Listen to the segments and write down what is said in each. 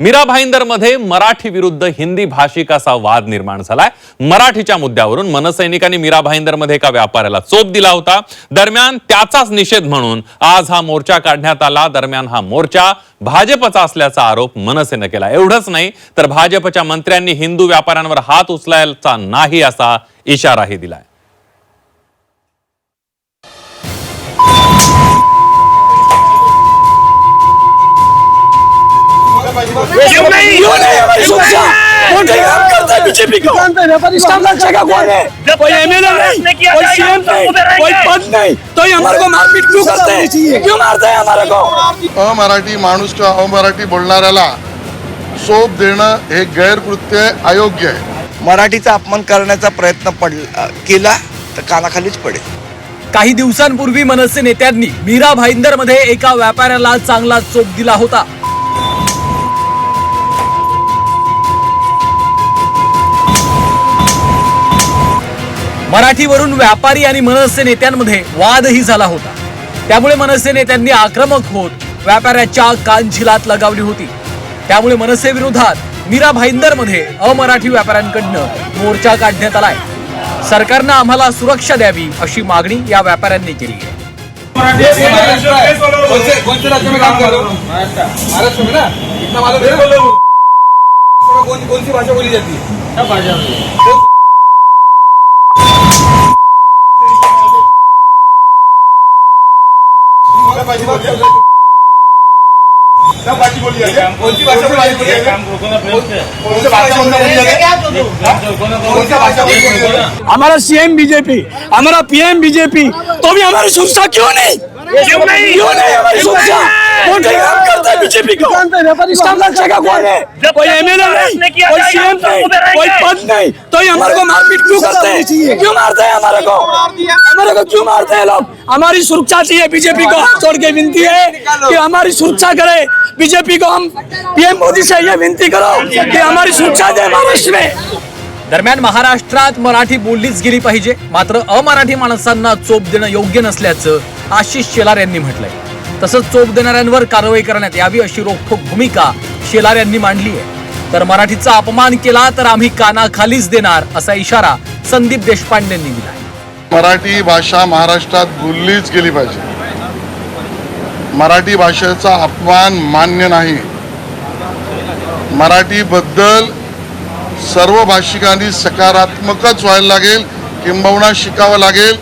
मीरा भाईंदरमध्ये मराठी विरुद्ध हिंदी भाषिकाचा वाद निर्माण झालाय. मराठीच्या मुद्द्यावरून मनसैनिकांनी मीरा भाईंदरमध्ये एका व्यापाऱ्याला चोप दिला होता. दरम्यान त्याचाच निषेध म्हणून आज हा मोर्चा काढण्यात आला. दरम्यान हा मोर्चा भाजपचा असल्याचा आरोप मनसेनं केला. एवढंच नाही तर भाजपच्या मंत्र्यांनी हिंदू व्यापाऱ्यांवर हात उचलायचा नाही असा इशाराही दिलाय. बीजेपी को कोई एमएलए नहीं कोई सीएम नहीं कोई पद नहीं तो ये हमारे को मारपीट क्यों करते हैं क्यों मारते हैं हमारे को अमराठी माणूस किंवा अमराठी बोलणाऱ्याला सोप देणं हे गैरकृत्य अयोग्य आहे मराठीचा अपमान करण्याचा प्रयत्न पडला केला तर कानाखालीच पडेल. काही दिवसांपूर्वी मनसे नेत्यांनी मीरा भाईंदरमध्ये एका व्यापाऱ्याला चांगला चोप दिला होता. मराठीवरून व्यापारी आणि मनसे नेत्यांमध्ये वादही झाला होता. त्यामुळे मनसे नेत्यांनी आक्रमक होत व्यापाऱ्याच्या कानझिलात लगावली होती. त्यामुळे मनसे विरोधात मीरा भाईंदरमध्ये अमराठी व्यापाऱ्यांकडनं मोर्चा काढण्यात आलाय. सरकारनं आम्हाला सुरक्षा द्यावी अशी मागणी या व्यापाऱ्यांनी केली आहे. कौन से राज्य में काम कर रहे हो महाराष्ट्र में ना इतना मालूम है ना? कौन कौन सी भाषा बोली जाती है कौन सी भाषा बोली जाती है कौन सी भाषा बोली जाती है कौन सी भाषा बोली जाती है हमारा सीएम बीजेपी हमारा पीएम बीजेपी तो भी हमारी सुरक्षा क्यों नहीं हमारी सुरक्षा कौन सा काम करता है बीजेपी को इसका लक्ष्य का कौन है कोई एमएलए नहीं कोई सीएम नहीं कोई पद नहीं तो ये हमारे को मारपीट क्यों करते हैं क्यों मारते हैं हमारे को हमारे को क्यों मारते हैं लोग हमारी सुरक्षा चाहिए बीजेपी को हाथ जोड़ के विनती है कि हमारी सुरक्षा करे बीजेपी को हम पीएम मोदी से ये विनती करो कि हमारी सुरक्षा दे महाराष्ट्र में दरम्यान महाराष्ट्रात मराठी बोललीच गेली पाहिजे मात्र अमराठी माणसांना चोप देणं योग्य नसल्याचं आशिष शेलार यांनी म्हटलंय. तसंच चोप देणाऱ्यांवर कारवाई करण्यात यावी अशी रोखोक भूमिका शेलार यांनी मांडली आहे. तर मराठीचा अपमान केला तर आम्ही कानाखालीच देणार असा इशारा संदीप देशपांडेंनी दिला मराठी भाषा महाराष्ट्रात बोललीच गेली पाहिजे. मराठी भाषेचा अपमान मान्य नाही. मराठीबद्दल सर्व भाषिकांनी सकारात्मकच व्हायला लागेल किंबहुना शिकावं लागेल.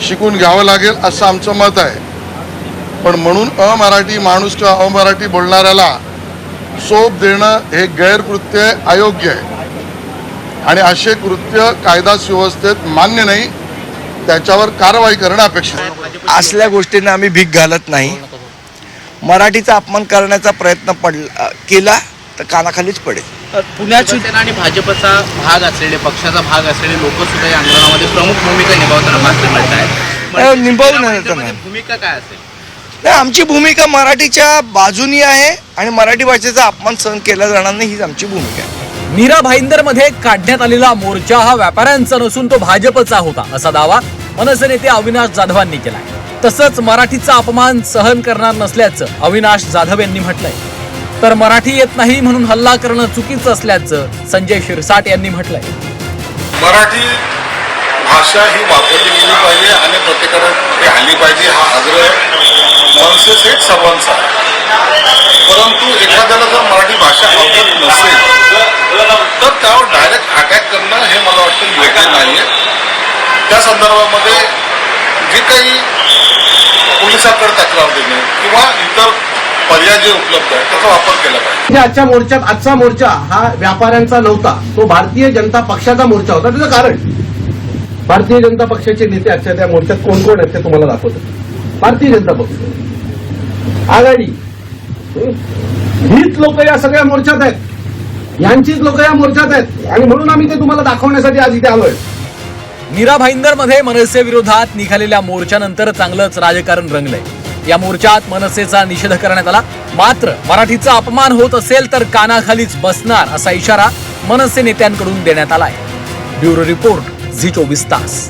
शिकून घ्यावं लागेल असं आमचं मत आहे. पण म्हणून अमराठी माणूस किंवा अमराठी बोलणाऱ्याला सोप देणं हे गैरकृत्य अयोग्य आहे. आणि असे कृत्य कायदा सुव्यवस्थेत मान्य नाही त्याच्यावर कारवाई करणं अपेक्षित असल्या गोष्टींना आम्ही भीक घालत नाही. मराठीचा अपमान करण्याचा प्रयत्न पड केला तर कानाखालीच पडेल. पुण्यात शिवसेना आणि भाजपचा भाग असलेले पक्षाचा भाग असलेले लोक सुद्धा या आंदोलनामध्ये प्रमुख भूमिका निभावताना मात्र मिळत आहेत नाही. भूमिका काय असेल? नाही आमची भूमिका मराठीच्या बाजूनी आहे आणि मराठी भाषेचा अपमान सहन केला जाणार नाही हीच आमची भूमिका आहे. मीरा भाईंदरमध्ये काढण्यात आलेला मोर्चा हा व्यापाऱ्यांचा नसून तो भाजपचा होता असा दावा मनसे नेते अविनाश जाधवांनी केलाय. तसंच मराठीचा अपमान सहन करणार नसल्याचं अविनाश जाधव यांनी म्हटलंय. तर मराठी येत नाही म्हणून हल्ला करणं चुकीचं असल्याचं संजय शिरसाट यांनी म्हटलंय. मराठी भाषा ही वापरली गेली पाहिजे आणि प्रत्येकाला आली पाहिजे. हा आग्रह मनसेसहित सर्वांचा. आहे. परंतु एखाद्याला जर मराठी भाषा आवडत नसेल तर त्यावर डायरेक्ट अटॅक करणं हे मला वाटतं योग्य नाही आहे त्या संदर्भामध्ये जे काही पोलिसांकडे तक्रार देणे किंवा इतर पर्याय जे उपलब्ध आहे त्याचा वापर केला पाहिजे. आजच्या मोर्चात आजचा मोर्चा हा व्यापाऱ्यांचा नव्हता तो भारतीय जनता पक्षाचा मोर्चा होता. त्याचं कारण भारतीय जनता पक्षाचे नेते आजच्या त्या मोर्चात कोण कोण आहेत ते तुम्हाला दाखवतो. भारतीय जनता पक्ष. आघाडी. हं? हीच लोक या सगळ्या मोर्चात आहेत. यांचीच लोक या मोर्चात आहेत. आणि म्हणून आम्ही ते तुम्हाला दाखवण्यासाठी आज इथे आलोय. मीरा भाईंदरमध्ये मनसे विरोधात निघालेल्या मोर्चानंतर चांगलंच राजकारण रंगलंय. या मोर्चात मनसेचा निषेध करण्यात आला. मात्र मराठीचा अपमान होत असेल तर कानाखालीच बसणार असा इशारा मनसे नेत्यांकडून देण्यात आलाय. ब्युरो रिपोर्ट झी चोवीस तास.